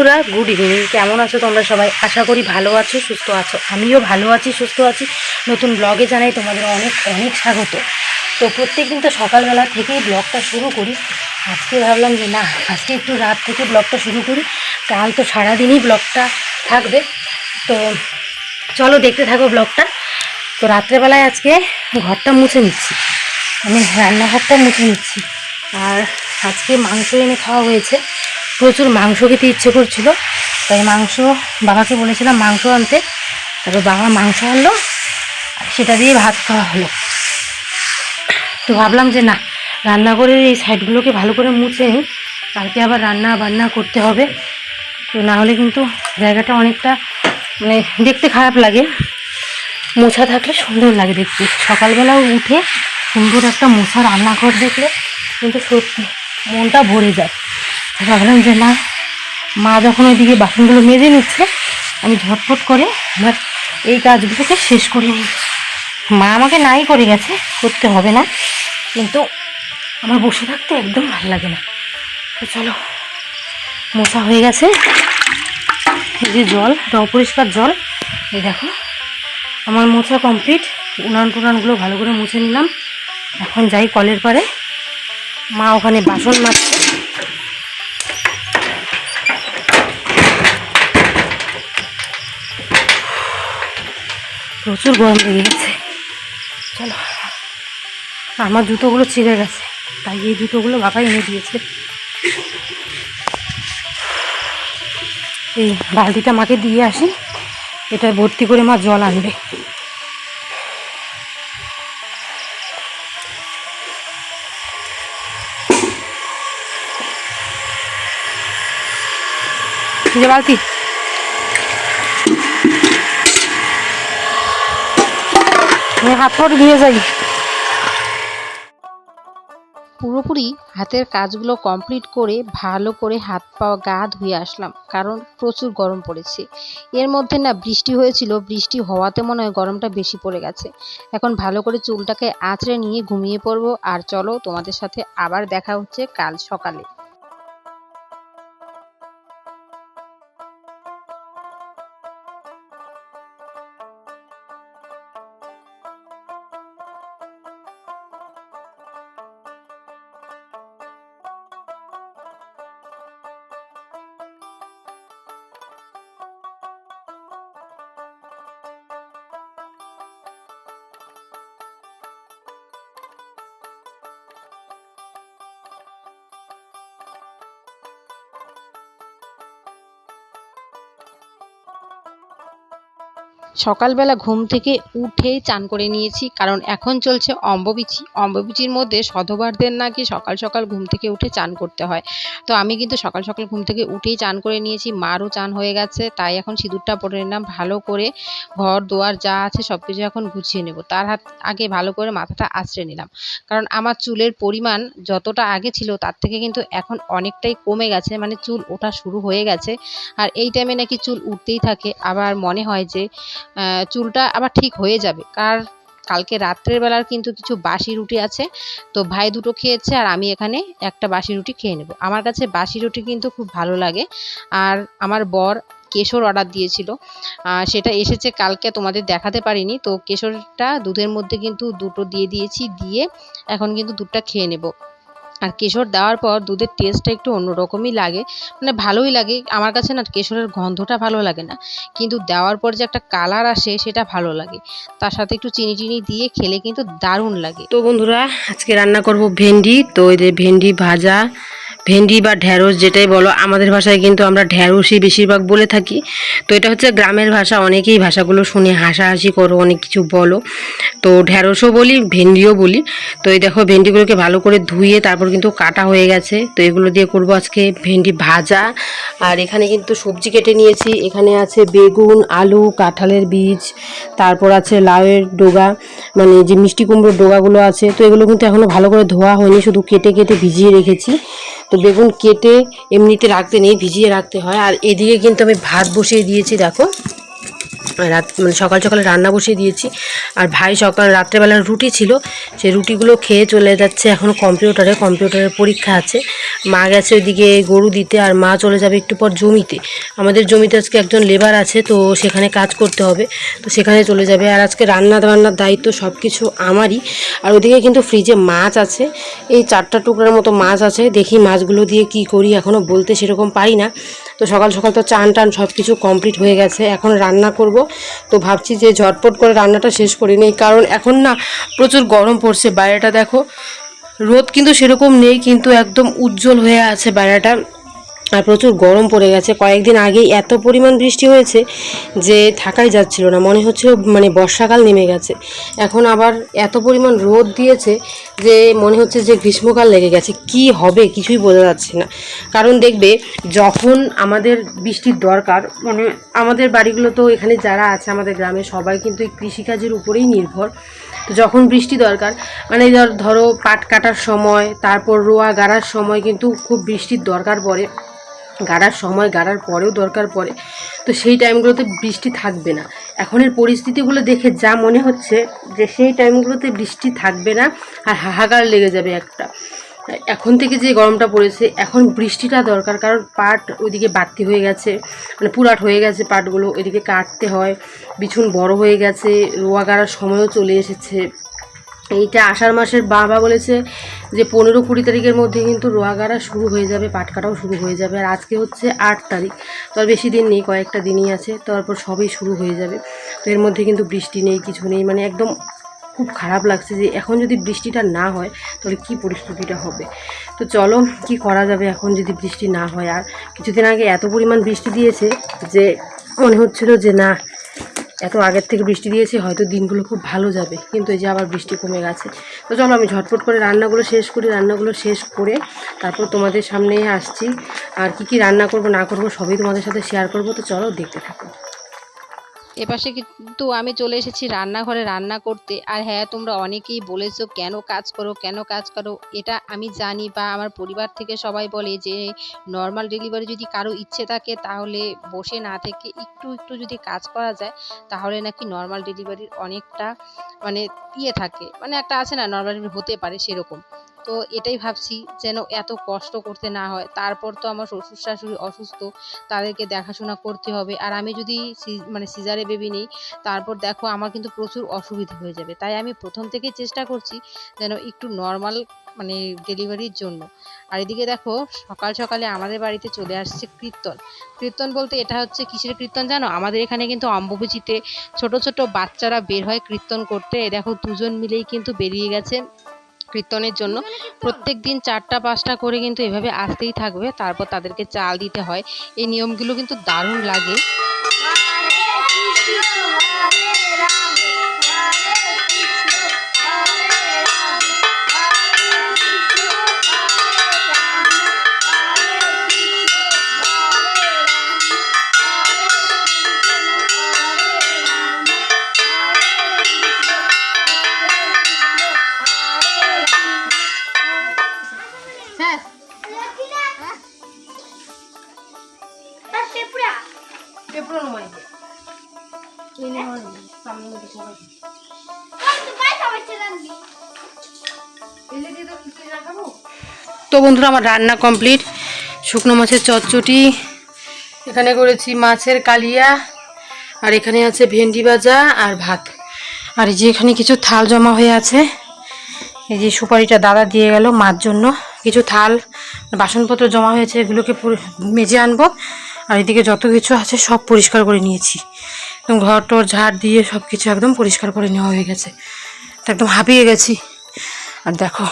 বন্ধুরা good evening কেমন আছো তোমরা সবাই? আশা করি ভালো আছো, সুস্থ আছো। আমিও ভালো আছি, সুস্থ আছি। নতুন ব্লগে জানাই তোমাদের অনেক অনেক স্বাগত। তো প্রত্যেক দিন তো সকালবেলা থেকেই ব্লগটা শুরু করি। আজকে ভাবলাম যে, না, আজকে একটু রাত থেকে ব্লগটা শুরু করি। কাল তো সারাদিনই ব্লগটা থাকবে। তো চলো দেখতে থাকো ব্লগটা তো রাত্রেবেলায় আজকে ঘরটা মুছে নিচ্ছি। আমি রান্নাঘরটা মুছে নিচ্ছি। আর আজকে মাংস এনে খাওয়া হয়েছে। প্রচুর মাংস খেতে ইচ্ছে করছিল। তাই মাংস বাবাকে বলেছিলাম, মাংস আনতে। তারপর বাবা মাংস আনলো সেটা দিয়ে ভাত খাওয়া হলো। তো ভাবলাম যে না রান্নাঘরের এই সাইডগুলোকে ভালো করে মুছে নিই। কালকে আবার রান্না বান্না করতে হবে। তো না হলে কিন্তু জায়গাটা অনেকটা মানে দেখতে খারাপ লাগে। মোছা থাকলে সুন্দর লাগে দেখতে। সকালবেলাও উঠে সুন্দর একটা মোছা রান্নাঘর দেখলে কিন্তু সত্যি মনটা ভরে যায়। ভাবলাম যে না, মা যখন ওইদিকে বাসনগুলো মেজে নিচ্ছে, আমি ঝটফট করে আমার এই কাজগুলোকে শেষ করে নিই। মা আমাকে নাই করে গেছে, করতে হবে না, কিন্তু আমার বসে থাকতে একদম ভালো লাগে না। তো চলো, মোছা হয়ে গেছে। এই যে জল, এটা অপরিষ্কার জল। এই দেখো, আমার মোছা কমপ্লিট। উনান টুনানগুলো ভালো করে মুছে নিলাম। এখন যাই কলের পারে মা ওখানে বাসন মাজছে। প্রচুর গরম লেগে গেছে। চলো, আমার জুতোগুলো ছিঁড়ে গেছে, তাই এই জুতোগুলো বাবা এনে দিয়েছে। এই বালতিটা মাকে দিয়ে আসি এটা ভর্তি করে মা জল আনবে। যে বালতি? আমি হাত যাই। পুরোপুরি হাতের কাজগুলো কমপ্লিট করে ভালো করে হাত পা গা ধুয়ে আসলাম, কারণ প্রচুর গরম পড়েছে। এর মধ্যে না বৃষ্টি হয়েছিল, বৃষ্টি হওয়াতে মনে হয় গরমটা বেশি পড়ে গেছে। এখন ভালো করে চুলটাকে আঁচড়ে নিয়ে ঘুমিয়ে পড়ব, আর চলো তোমাদের সাথে আবার দেখা হচ্ছে কাল সকালে। সকালবেলা ঘুম থেকে উঠেই চান করে নিয়েছি, কারণ এখন চলছে অম্ববিচি। অম্ববিচির মধ্যে সধবারদের নাকি সকাল সকাল ঘুম থেকে উঠে চান করতে হয়। তো আমি কিন্তু সকাল সকাল ঘুম থেকে উঠেই চান করে নিয়েছি, মারও চান হয়ে গেছে, তাই এখন সিঁদুরটা পরে নিলাম, ভালো করে ঘর, দুয়ার যা আছে সব কিছু এখন গুছিয়ে নেব। তার হাত আগে ভালো করে মাথাটা আঁচড়ে নিলাম, কারণ আমার চুলের পরিমাণ যতটা আগে ছিল তার থেকে কিন্তু এখন অনেকটাই কমে গেছে মানে চুল ওঠা শুরু হয়ে গেছে। আর এই টাইমে নাকি চুল উঠতেই থাকে, আবার মনে হয় যে চুলটা আবার ঠিক হয়ে যাবে। কার কালকে রাত্রের বেলার কিন্তু কিছু বাসি রুটি আছে, তো ভাই দুটো খেয়েছে আর আমি এখানে একটা বাসি রুটি খেয়ে নেব। আমার কাছে বাসি রুটি কিন্তু খুব ভালো লাগে। আর আমার বর কেশর অর্ডার দিয়েছিল। সেটা এসেছে কালকে, তোমাদের দেখাতে পারিনি। তো কেশরটা দুধের মধ্যে কিন্তু দুটো দিয়ে দিয়েছি, দিয়ে এখন কিন্তু দুধটা খেয়ে নেব। আর কেশর দেওয়ার পর দুধের টেস্টটা একটু অন্যরকমই লাগে। মানে ভালোই লাগে। আমার কাছে না কেশরের গন্ধটা ভালো লাগে না। কিন্তু দেওয়ার পর যে একটা কালার আসে সেটা ভালো লাগে। তার সাথে একটু চিনি চিনি দিয়ে খেলে কিন্তু দারুণ লাগে। তো বন্ধুরা, আজকে রান্না করব ভেন্ডি। তো এই ভেন্ডি ভাজা ভেন্ডি বা ঢ্যাঁড়স যেটাই বলো, আমাদের ভাষায় কিন্তু আমরা ঢ্যাঁড়সই বেশিরভাগ বলে থাকি। তো এটা হচ্ছে গ্রামের ভাষা, অনেকেই ভাষাগুলো শুনে হাসাহাসি করো, অনেক কিছু বলো। তো ঢ্যাঁড়সও বলি, ভেন্ডিও বলি। তো এই দেখো, ভেন্ডিগুলোকে ভালো করে ধুয়ে তারপর কিন্তু কাটা হয়ে গেছে। তো এগুলো দিয়ে করব আজকে ভেন্ডি ভাজা। আর এখানে কিন্তু সবজি কেটে নিয়েছি। এখানে আছে বেগুন, আলু, কাঁঠালের বীজ, তারপর আছে লাউয়ের ডোগা মানে যে মিষ্টি কুমড়োর ডোগাগুলো আছে। তো এগুলো কিন্তু এখনও ভালো করে ধোয়া হয়নি, শুধু কেটে কেটে ভিজিয়ে রেখেছি। তো বেগুন কেটে এমনিতে রাখতে নেই, ভিজিয়ে রাখতে হয়। আর এদিকে কিন্তু আমি ভাত বসিয়ে দিয়েছি, দেখো। রাত মানে সকাল সকালে রান্না বসিয়ে দিয়েছি। আর ভাই সকাল, রাত্রেবেলা রুটি ছিল সেই রুটিগুলো খেয়ে চলে যাচ্ছে এখন কম্পিউটারে। কম্পিউটারের পরীক্ষা আছে। মা গেছে ওইদিকে গরু দিতে আর মা চলে যাবে একটু পর জমিতে। আমাদের জমিতে আজকে একজন লেবার আছে, তো সেখানে কাজ করতে হবে। তো সেখানে চলে যাবে। আর আজকে রান্না বান্নার দায়িত্ব সব কিছু আমারই। আর ওদিকে কিন্তু ফ্রিজে মাছ আছে। এই চারটা টুকরার মতো মাছ আছে। দেখি মাছগুলো দিয়ে কি করি এখনও বলতে সেরকম পারি না। তো সকাল সকাল তো চান টান সব কিছু কমপ্লিট হয়ে গেছে, এখন রান্না করব। তো ভাবছি যে ঝটপট করে রান্নাটা শেষ করি নেই, কারণ এখন না প্রচুর গরম পড়ছে বাইরেটা দেখো। রোদ কিন্তু সেরকম নেই, কিন্তু একদম উজ্জ্বল হয়ে আছে বাইরেটা। আর প্রচুর গরম পড়ে গেছে। কয়েকদিন আগেই এত পরিমাণ বৃষ্টি হয়েছে যে থাকাই যাচ্ছিল না। মনে হচ্ছিল মানে বর্ষাকাল নেমে গেছে। এখন আবার এত পরিমাণ রোদ দিয়েছে যে মনে হচ্ছে যে গ্রীষ্মকাল লেগে গেছে। কি হবে কিছুই বোঝা যাচ্ছে না। কারণ দেখবে, যখন আমাদের বৃষ্টির দরকার মানে আমাদের বাড়িগুলো তো এখানে যারা আছে আমাদের গ্রামে, সবাই কিন্তু এই কৃষিকাজের উপরেই নির্ভর। তো যখন বৃষ্টি দরকার মানে ধর- ধরো পাট কাটার সময়, তারপর রোয়া গাড়ার সময় কিন্তু খুব বৃষ্টির দরকার পড়ে। গাড়ার সময়, গাড়ার পরেও দরকার পড়ে। তো সেই টাইমগুলোতে বৃষ্টি থাকবে না। এখনের পরিস্থিতিগুলো দেখে যা মনে হচ্ছে যে সেই টাইমগুলোতে বৃষ্টি থাকবে না, আর হাহাকার লেগে যাবে একটা। এখন থেকে যে গরমটা পড়েছে, এখন বৃষ্টিটা দরকার, কারণ পাট ওইদিকে বাড়তি হয়ে গেছে। মানে পুরাট হয়ে গেছে পাটগুলো, ওইদিকে কাটতে হয়। বিছুন বড় হয়ে গেছে, রোয়া গাড়ার সময়ও চলে এসেছে। এইটা আষাঢ় মাসের বাবা বলেছে যে পনেরো কুড়ি তারিখের মধ্যে কিন্তু রোয়াগাড়া শুরু হয়ে যাবে পাট কাটাও শুরু হয়ে যাবে। আর আজকে হচ্ছে আট তারিখ, তো আর বেশি দিন নেই, কয়েকটা দিনই আছে তারপর সবই শুরু হয়ে যাবে। তো এর মধ্যে কিন্তু বৃষ্টি নেই, কিছু নেই মানে একদম খুব খারাপ লাগছে যে এখন যদি বৃষ্টিটা না হয়, তাহলে কি পরিস্থিতিটা হবে? তো চলো, কি করা যাবে এখন যদি বৃষ্টি না হয়? আর কিছুদিন আগে এত পরিমাণ বৃষ্টি দিয়েছে যে মনে হচ্ছিল যে না এত আগের থেকে বৃষ্টি দিয়েছে, হয়তো দিনগুলো খুব ভালো যাবে। কিন্তু এই যে আবার বৃষ্টি কমে গেছে। তো চলো আমি ঝটপট করে রান্নাগুলো শেষ করি, রান্নাগুলো শেষ করে তারপর তোমাদের সামনে আসছি। আর কি কি রান্না করব, না করব, সবই তোমাদের সাথে শেয়ার করব। তো চলো দেখতে থাকো। এপাশে কিন্তু আমি চলে এসেছি রান্নাঘরে রান্না করতে। আর হ্যাঁ তোমরা অনেকেই বলেছ, কেন কাজ করো, কেন কাজ করো? এটা আমি জানি বা আমার পরিবার থেকে সবাই বলে যে নর্মাল ডেলিভারি যদি কারও ইচ্ছে থাকে, তাহলে বসে না থেকে একটু একটু যদি কাজ করা যায়, তাহলে নাকি নর্মাল ডেলিভারির অনেকটা মানে ইয়ে থাকে। মানে একটা আছে না নর্মাল হতে পারে সেরকম। তো এটাই ভাবছি যেন এত কষ্ট করতে না হয়। তারপর তো আমার শ্বশুর শাশুড়ি অসুস্থ, তাদেরকে দেখাশোনা করতে হবে। আর আমি যদি মানে সিজারে বেবি নিই, তারপর দেখো আমার কিন্তু প্রচুর অসুবিধা হয়ে যাবে। তাই আমি প্রথম থেকেই চেষ্টা করছি যেন একটু নর্মাল মানে ডেলিভারির জন্য। আর এদিকে দেখো, সকাল সকালে আমাদের বাড়িতে চলে আসছে কীর্তন। কীর্তন বলতে এটা হচ্ছে কিসের কীর্তন জানো? আমাদের এখানে কিন্তু অম্বুবাচিতে ছোট ছোট বাচ্চারা বের হয় কীর্তন করতে। দেখো দুজন মিলেই কিন্তু বেরিয়ে গেছে। কীর্তনের জন্য। প্রত্যেক দিন চারটা পাঁচটা করে কিন্তু এভাবে আসতেই থাকবে। তারপর তাদেরকে চাল দিতে হয়। এই নিয়মগুলো কিন্তু দারুণ লাগে। তো বন্ধুরা, আমার রান্না কমপ্লিট। শুকনো মাছের চচ্চটি, এখানে করেছি মাছের কালিয়া, আর এখানে আছে ভেন্ডি ভাজা আর ভাত। আর এই যে এখানে কিছু থাল জমা হয়ে আছে। এই যে সুপারিটা দাদা দিয়ে গেল মার জন্য। কিছু থাল, বাসনপত্র জমা হয়েছে, এগুলোকে মেজে আনব। আর এদিকে যত কিছু আছে সব পরিষ্কার করে নিয়েছি। ঘর টর ঝাড় দিয়ে সব কিছু একদম পরিষ্কার করে নেওয়া হয়ে গেছে। একদম হাঁপিয়ে গেছি। আর দেখো,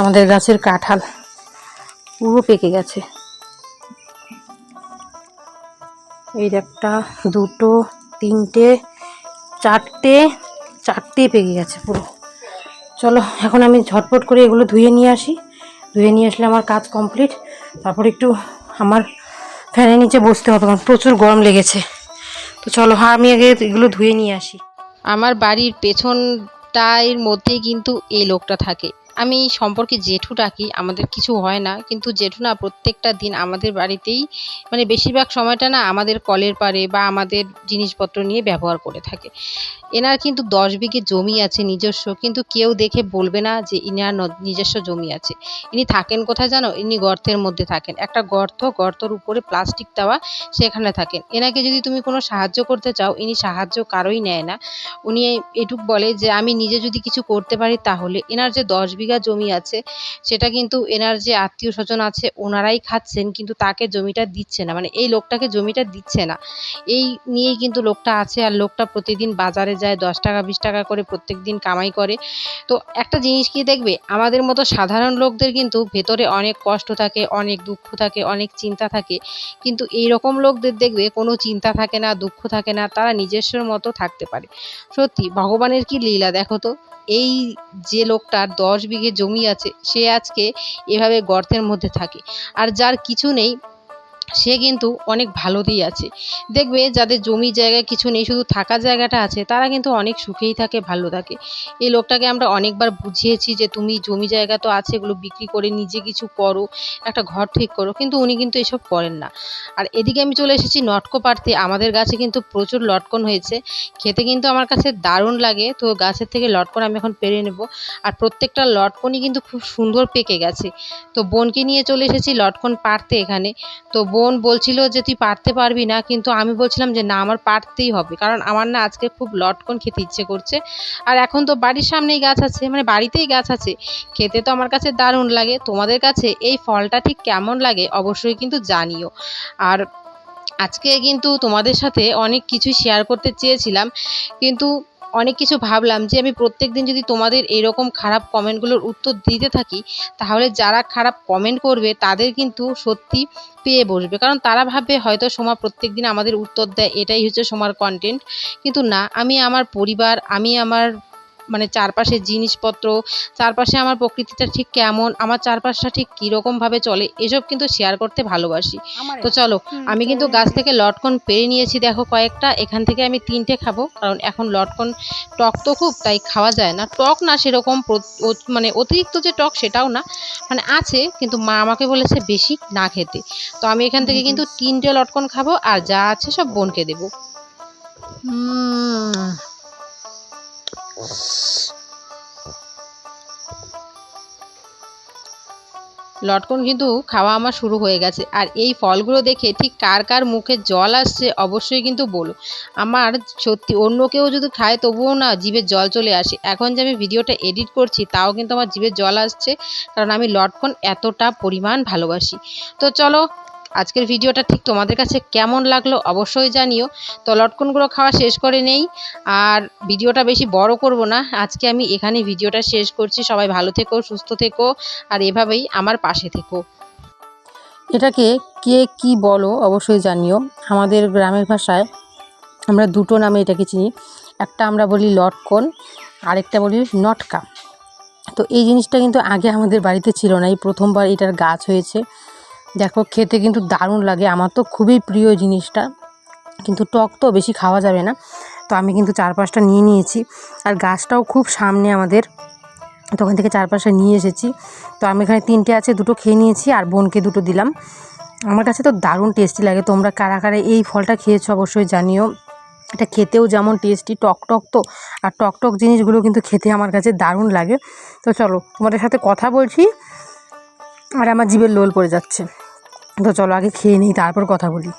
আমাদের গাছের কাঁঠাল পুরো পেকে গেছে। এই একটা, দুটো, তিনটে, চারটে চারটে পেকে গেছে পুরো। চলো, এখন আমি ঝটপট করে এগুলো ধুয়ে নিয়ে আসি। ধুয়ে নিয়ে আসলে আমার কাজ কমপ্লিট। তারপর একটু আমার ফ্যানের নিচে বসতে হবে, কারণ প্রচুর গরম লেগেছে। তো চলো হ্যাঁ আমি আগে এগুলো ধুয়ে নিয়ে আসি। আমার বাড়ির পেছনটার মধ্যে কিন্তু এই লোকটা থাকে। আমি সম্পর্কে জেঠু ডাকি, আমাদের কিছু হয় না। কিন্তু জেঠু না প্রত্যেকটা দিন আমাদের বাড়িতেই মানে বেশিরভাগ সময়টা না আমাদের কলের পাড়ে বা আমাদের জিনিসপত্র নিয়ে ব্যবহার করে থাকে। এনার কিন্তু দশ বিঘে জমি আছে নিজস্ব, কিন্তু কেউ দেখে বলবে না যে ইনার নিজস্ব জমি আছে। ইনি থাকেন কোথায় জানো? ইনি গর্তের মধ্যে থাকেন। একটা গর্ত, গর্তর উপরে প্লাস্টিক দেওয়া সেখানে থাকেন। এনাকে যদি তুমি কোনো সাহায্য করতে চাও, ইনি সাহায্য কারোই নেয় না। উনি এটুক বলে যে, আমি নিজে যদি কিছু করতে পারি তাহলে। এনার যে দশ বিঘা জমি আছে, সেটা কিন্তু এনার যে আত্মীয় স্বজন আছে ওনারাই খাচ্ছেন, কিন্তু তাকে জমিটা দিচ্ছে না। মানে এই লোকটাকে জমিটা দিচ্ছে না। এই নিয়েই কিন্তু লোকটা আছে আর লোকটা প্রতিদিন বাজারে যায়, দশ টাকা, বিশ টাকা করে প্রত্যেক দিন কামাই করে। তো একটা জিনিস কি দেখবে? আমাদের মতো সাধারণ লোকদের কিন্তু ভেতরে অনেক কষ্ট থাকে, অনেক দুঃখ থাকে, অনেক চিন্তা থাকে। কিন্তু এই রকম লোকদের দেখবে কোনো চিন্তা থাকে না, দুঃখ থাকে না, তারা নিজস্বর মতো থাকতে পারে। সত্যি, ভগবানের কি লীলা দেখো তো? এই যে লোকটার দশ বিঘে জমি আছে, সে আজকে এভাবে গর্তের মধ্যে থাকে। আর যার কিছু নেই সে কিন্তু অনেক ভালোতেই আছে। দেখবে যাদের জমি জায়গা কিছু নেই, শুধু থাকার জায়গাটা আছে, তারা কিন্তু অনেক সুখেই থাকে, ভালো থাকে। এই লোকটাকে আমরা অনেকবার বুঝিয়েছি যে, তুমি জমি জায়গা তো আছে, এগুলো বিক্রি করে নিজে কিছু করো, একটা ঘর ঠিক করো। কিন্তু উনি কিন্তু এসব করেন না। আর এদিকে আমি চলে এসেছি নটকো পাড়তে আমাদের গাছে কিন্তু প্রচুর লটকন হয়েছে। খেতে কিন্তু আমার কাছে দারুণ লাগে। তো গাছের থেকে লটকন আমি এখন পেরে নেব। আর প্রত্যেকটা লটকনই কিন্তু খুব সুন্দর পেকে গেছে। তো বোনকে নিয়ে চলে এসেছি লটকন পাড়তে এখানে। তো বোন বলছিল যে, তুই পারতে পারবি না। কিন্তু আমি বলছিলাম যে, না, আমার পারতেই হবে। কারণ আমার না আজকে খুব লটকন খেতে ইচ্ছে করছে। আর এখন তো বাড়ির সামনেই গাছ আছে মানে বাড়িতেই গাছ আছে। খেতে তো আমার কাছে দারুণ লাগে। তোমাদের কাছে এই ফলটা ঠিক কেমন লাগে অবশ্যই কিন্তু জানিও। আর আজকে কিন্তু তোমাদের সাথে অনেক কিছুই শেয়ার করতে চেয়েছিলাম। কিন্তু অনেক কিছু ভাবলাম যে আমি প্রত্যেক দিন যদি তোমাদের এরকম খারাপ কমেন্টগুলোর উত্তর দিতে থাকি, তাহলে যারা খারাপ কমেন্ট করবে, তাদের কিন্তু সত্যি পেয়ে বসবে। কারণ তারা ভাববে হয়তো সোমা প্রত্যেক দিন আমাদের উত্তর দেয়, এটাই হচ্ছে সোমার কন্টেন্ট কিন্তু না, আমি আমার পরিবার, আমি আমার মানে চারপাশের জিনিসপত্র চারপাশে আমার প্রকৃতিটা ঠিক কেমন আমার চারপাশটা ঠিক কীরকমভাবে চলে এসব কিন্তু শেয়ার করতে ভালোবাসি। তো চলো আমি কিন্তু গাছ থেকে লটকন পেরে নিয়েছি দেখো কয়েকটা এখান থেকে আমি তিনটে খাব কারণ এখন লটকন টক তো খুব তাই খাওয়া যায় না। টক না সেরকম মানে অতিরিক্ত যে টক সেটাও না মানে আছে কিন্তু মা আমাকে বলেছে বেশি না খেতে। তো আমি এখান থেকে কিন্তু তিনটে লটকন খাব আর যা আছে সব বোনকে দেবো। লটকন কিন্তু খাওয়া আমার শুরু হয়ে গেছে। আর এই ফলগুলো দেখে ঠিক কার কার মুখে জল আসছে অবশ্যই কিন্তু বলো আমার সত্যি অন্য কেউ যদি খায় তবুও না জিভে জল চলে আসে। এখন যে আমি ভিডিওটা এডিট করছি তাও কিন্তু আমার জিভে জল আসছে। কারণ আমি লটকন এতটা পরিমাণ ভালোবাসি। তো চলো আজকের ভিডিওটা ঠিক তোমাদের কাছে কেমন লাগল অবশ্যই জানিও। তো লটকনগুলো খাওয়া শেষ করে নেই, আর ভিডিওটা বেশি বড় করব না। আজকে আমি এখানে ভিডিওটা শেষ করছি। সবাই ভালো থেকো, সুস্থ থেকো, আর এভাবেই আমার পাশে থেকো। এটাকে কে কি বলো অবশ্যই জানিও। আমাদের গ্রামের ভাষায় আমরা দুটো নামে এটাকে চিনি। একটা আমরা বলি লটকন, আরেকটা বলি নটকা। তো এই জিনিসটা কিন্তু আগে আমাদের বাড়িতে ছিল না। এই প্রথমবার এটার গাছ হয়েছে। দেখো, খেতে কিন্তু দারুণ লাগে। আমার তো খুবই প্রিয় জিনিসটা। কিন্তু টক তো বেশি খাওয়া যাবে না। তো আমি কিন্তু চার পাঁচটা নিয়ে নিয়েছি। আর গাছটাও খুব সামনে আমাদের। তো ওখান থেকে চার পাঁচটা নিয়ে এসেছি। তো আমি এখানে তিনটে আছে, দুটো খেয়ে নিয়েছি আর বোনকে দুটো দিলাম। আমার কাছে তো দারুণ টেস্টি লাগে। তোমরা কারা কারা এই ফলটা খেয়েছো অবশ্যই জানিও। এটা খেতেও যেমন টেস্টি টক টক তো। আর টক টক জিনিসগুলো কিন্তু খেতে আমার কাছে দারুণ লাগে। তো চলো, তোমাদের সাথে কথা বলছি। আর আমার জীবের লোল পড়ে যাচ্ছে। তো চলো আগে খেয়ে নিই তারপর কথা বলি।